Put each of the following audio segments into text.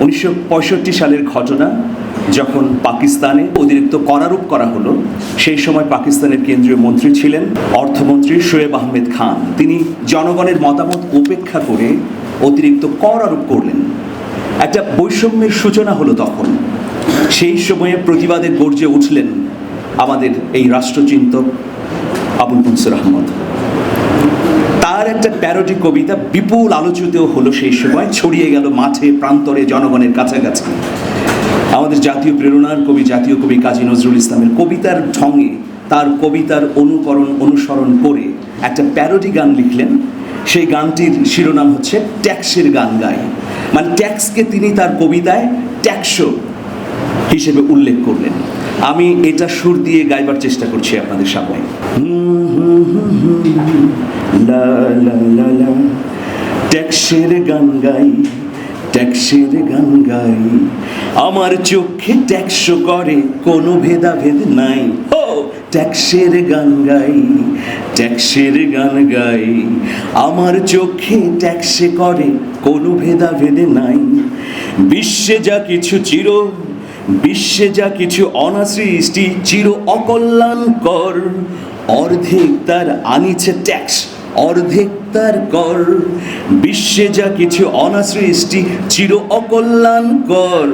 উনিশশো পঁয়ষট্টি সালের ঘটনা যখন পাকিস্তানে অতিরিক্ত করারোপ করা হলো, সেই সময় পাকিস্তানের কেন্দ্রীয় মন্ত্রী ছিলেন অর্থমন্ত্রী শোয়েব আহমেদ খান। তিনি জনগণের মতামত উপেক্ষা করে অতিরিক্ত কর আরোপ করলেন। একটা বৈষম্যের সূচনা হলো তখন। সেই সময়ে প্রতিবাদে গর্জে উঠলেন আমাদের এই রাষ্ট্রচিন্তক আবুল মনসুর আহমদ। তার একটা প্যারোডি কবিতা বিপুল আলোচিত হলো সেই সময়, ছড়িয়ে গেল মাঠে, প্রান্তরে, জনগণের কাছাকাছি। আমাদের জাতীয় প্রেরণার কবি, জাতীয় কবি কাজী নজরুল ইসলামের কবিতার ঢঙে তার কবিতার অনুকরণ, অনুসরণ করে একটা প্যারোডি গান লিখলেন। সেই গানটির শিরোনাম হচ্ছে ট্যাক্সের গান গায় মানে ট্যাক্সকে তিনি তার কবিতায় ট্যাক্সো হিসেবে উল্লেখ করলেন। আমি এটা সুর দিয়ে গাইবার চেষ্টা করছি আপনাদের সামনে। লা লা লা লা। ট্যাক্সের গান গাই, ট্যাক্সের গান গাই। আমার চোখে ট্যাক্স করে, কোনো ভেদাভেদ নাই। ও ট্যাক্সের গান গাই, ট্যাক্সের গান গাই। আমার চোখে ট্যাক্সে করে, কোনো ভেদাভেদ নাই। বিশ্বে যা কিছু চির, বিশ্বে যা কিছু অনাসৃষ্টি, চির অকল্যাণকর। অর্ধেক তার আনিছে ট্যাক্স। অর্ধেক তার কর। বিশ্বে যা কিছু অনাসৃষ্টি, চির অকল্যাণ কর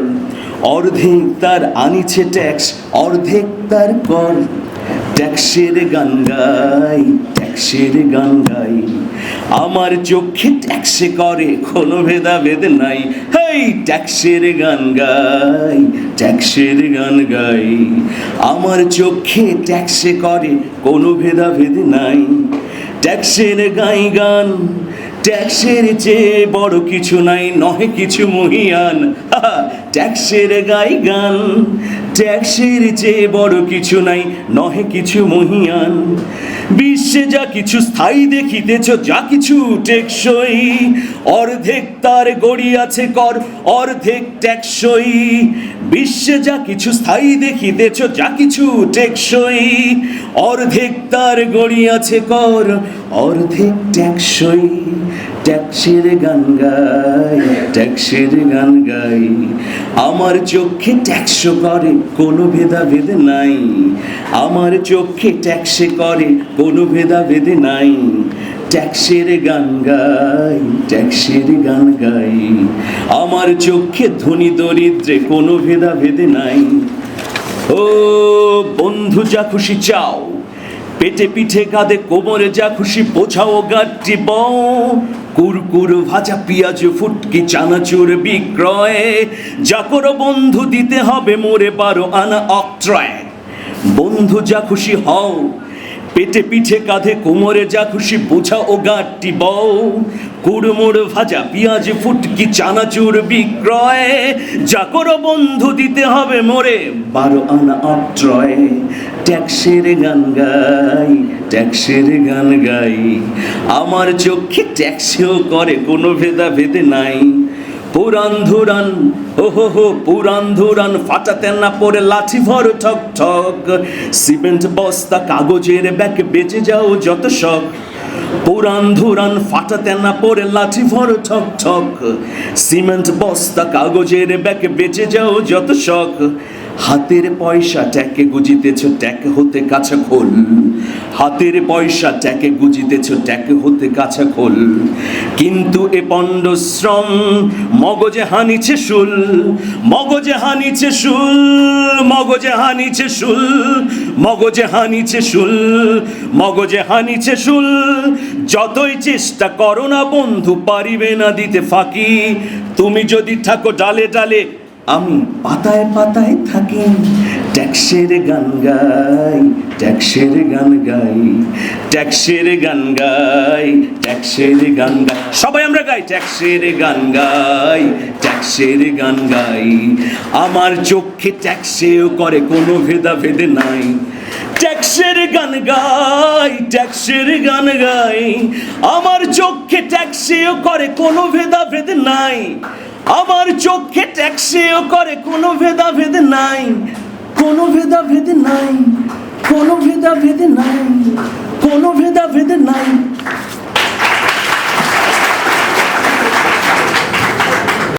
অর্ধেক তার আনিছে ট্যাক্স অর্ধেক তার কর। ট্যাক্সের গান গাই ট্যাক্সের গান গাই আমার চোখে ট্যাক্সে করে, কোনো ভেদাভেদ নাই। হেই, ট্যাক্সের গান গাই ট্যাক্সের গান গাই আমার চোখে ট্যাক্সে করে, কোনো ভেদাভেদ নাই। ট্যাক্সের গাই গান। ট্যাক্সের চেয়ে বড় কিছু নাই, নহে কিছু মহিয়ান। ট্যাক্সের গাই গান। ট্যাক্সের চেয়ে বড় কিছু নাই, নহে কিছু মহিয়ান। বিশ্বে যা কিছু স্থায়ী দেখিতেছ, যা কিছু টেকসই। অর্ধেক তার গড়ি আছে কর, অর্ধেক ট্যাক্সই। বিশ্বে যা কিছু স্থায়ী দেখিতেছ, যা কিছু টেকসই। অর্ধেক তার গড়ি আছে কর, অর্ধেক ট্যাক্সই। ট্যাক্সের গান গাই ট্যাক্সের গান গাই আমার চোখে ট্যাক্স করে, কোনো ভেদাভেদ নাই। আমার চোখে ট্যাক্সে করে, কোনো ভেদাভেদ নাই। ট্যাক্সের গান গাই ট্যাক্সের গান গাই আমার চোখে ধনী দরিদ্রে, কোনো ভেদাভেদ নাই। ও বন্ধু, যা খুশি চাও। পেটে পিঠে কাঁধে কোমরে যা খুশি বোঝাও বও। কুরকুর ভাজা পিয়াজ, ফুটকি, চানাচুর বিক্রয়ে। যা করো বন্ধু, দিতে হবে মোরে বারো আনা অক্ট্রয় বন্ধু, যা খুশি হও পেটে পিঠে কাঁধে কোমরে যা খুশি বোঝা ও গাঁটটি বউ। কুড়মুড় ভাজা পেঁয়াজ ফুটকি চানাচুর বিক্রয়। যা করো বন্ধু, দিতে হবে মোরে বারো আনা অক্ট্রয় ট্যাক্সের গান গাই, ট্যাক্সের গান গাই। আমার চোখে ট্যাক্সিও করে, কোনো ভেদা ভেদে নাই। পুরান ধুরান হো হো হো পুরান ধুরান ফাটাতে না পড়ে লাঠি ভর ঠক ঠক। সিমেন্ট, বস্তা, কাগজের ব্যাগ বেঁচে যাও যত শখ পুরান ধুরান ফাটাতে না পড়ে লাঠি ভর ঠক ঠক। সিমেন্ট, বস্তা, কাগজের ব্যাগ বেঁচে যাও যত শখ হাতের পয়সা ট্যাকে গুজিতেছ, ট্যাক হতে কাছা খোল। হাতের পয়সা ট্যাকে গুজিতেছ, ট্যাক হতে কাছা খোল। কিন্তু এ পণ্ডশ্রম মগজে হানিছে শুল, মগজে হানিছে শুল, মগজে হানিছে শুল, মগজে হানিছে শুল, মগজে হানিছে শুল। যতই চেষ্টা করো না বন্ধু, পারিবে না দিতে ফাঁকি। তুমি যদি থাকো ডালে ডালে আমি পাতায় পাতায় থাকি, ট্যাক্সের গান গাই, ট্যাক্সের গান গাই, ট্যাক্সের গান গাই, ট্যাক্সের গান গাই। সবাই আমরা গাই, ট্যাক্সের গান গাই, ট্যাক্সের গান গাই। আমার চোখে ট্যাক্সেও করে কোনো ভেদা ভেদে নাই। ট্যাক্সের গান গাই, ট্যাক্সের গান গাই। আমার চোখে ট্যাক্সিও করে কোনো ভেদাভেদ নাই। আমার চোখে ট্যাক্সিও করে কোনো ভেদাভেদ নাই কোনো ভেদাভেদ নাই কোনো ভেদাভেদ নাই।